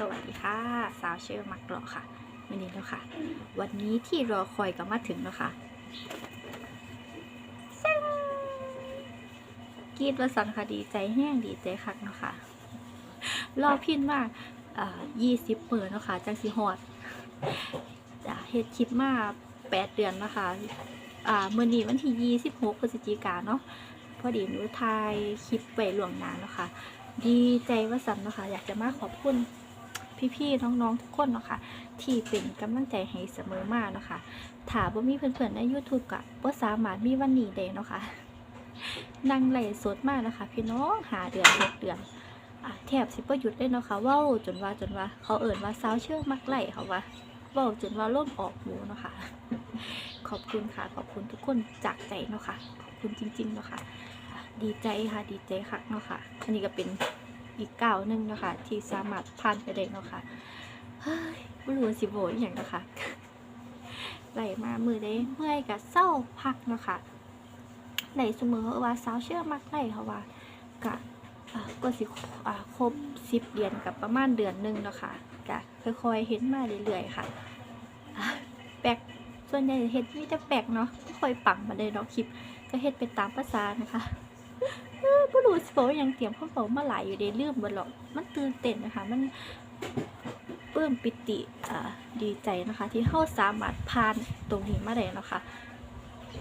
สวัสดีค่ะ สาวเชอร์มักเกราะค่ะวันนี้แล้วค่ะ วันนี้ที่รอคอยก็มาถึงแล้วค่ะซิ่งกีดว่าสันค่ะดีใจแห้งดีใจคักเนาะค่ะ รอพินมากอ่ายี่สิบเปิดเนาะค่ะจังสีฮอดจะเฮ็ดคลิปมาแปดเดือนเนาะคะอ่าเมื่อนี้วันที่ยี่สิบหกพฤศจิกาเนาะพอดีหนูถ่ายคลิปไปหลวงนานเนาะค่ะ ดีใจว่าสันเนาะคะอยากจะมาขอบคุณ พี่ๆน้องๆทุกคนเนาะคะที่เป็นกำลังใจให้เสมอมาเนาะคะถ้าบ่ามีเพื่อนๆใน YouTube ก็บ่าสามารถมีวันนี้ได้เนาะค่ะนั่งไล่สดมากนะคะ พี่น้องหาเดือนหกเดือนแทบสิบ่หยุดเลยเนาะค่ะว้าจนว่าจนว่า เขาเอิ่นว่าสาวเชื่อมักไล่เขาว่าว้าจนว่าล่มออกหมูเนาะค่ะขอบคุณค่ะขอบคุณทุกคนจากใจเนาะค่ะขอบคุณจริงๆเนาะค่ะดีใจค่ะดีใจคักเนาะค่ะอันนี้ก็เป็น อีกเก้าหนึ่งนะคะที่สามารถผ่านไปได้เนาะค่ะเฮ้ยไม่รู้สิโบอย่างนะคะไหลมามือได้เมื่อยกับเศร้าพักเนาะค่ะไหลเสมอว่าสาวเชื่อมักไหลเขาว่ากะอ่าก็สิครบสิบเดือนกับประมาณเดือนหนึ่งเนาะค่ะกะค่อยๆเห็นมาเรื่อยๆค่ะอะแปลกส่วนใหญ่เห็ดมีแต่แปลกเนาะค่อยปังมาเลยเนาะคลิปก็เฮ็ดไปตามภาษานะคะ เออผู้รู้สิบอกว่ายังเตรียมข้าวเปล่ามาหลายอยู่ได้ลืมบ่หรอก มันตื่นเต้นนะคะ มันปลื้มปิติอ่าดีใจนะคะ ที่เฮาสามารถผ่านตรงนี้มาได้นะคะ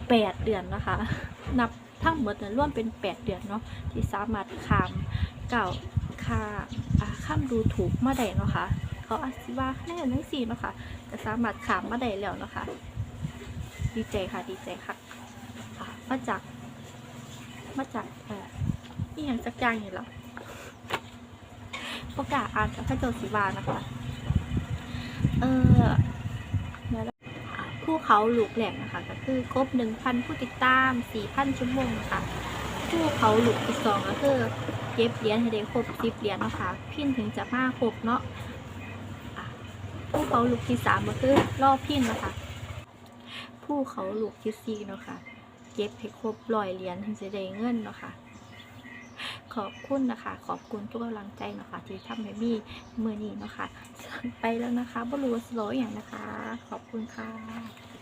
แปดเดือนนะคะ นับทั้งหมดเนี่ยร่วมเป็นแปดเดือนเนาะที่สามารถข้ามเก่าข้ามอ่าข้ามดูถูกมาได้เนาะคะเขาอาจสิว่าแน่นังสี่เนาะคะก็สามารถข้ามมาได้แล้วเนาะคะดีใจค่ะดีใจค่ะมาจาก มาจากเอ่อนี่อย่างจักอย่างนี่หรอประกาศอ่านจากพระโจศิวานะคะ เออผู้เขาหลูกแหลมนะคะ ก็คือครบหนึ่งพันผู้ติดตามสี่พันชั่วโมงนะคะผู้เขาหลูกที่สองก็คือเก็บเหรียญให้ได้ครบสิบเหรียญนะคะพินถึงจะมาครบเนาะผู้เขาหลูกที่สามก็คือรอบพินนะคะ ผู้เขาหลูกที่สี่เนาะค่ะ เก็บให้ครบร้อยเหรียญถึงจะได้เงินเนาะค่ะ ขอบคุณนะคะ ขอบคุณทุกกำลังใจเนาะคะที่ทำให้มีมือนี้เนาะค่ะไปแล้วนะคะบรูสโลอย่างนะคะ ขอบคุณค่ะ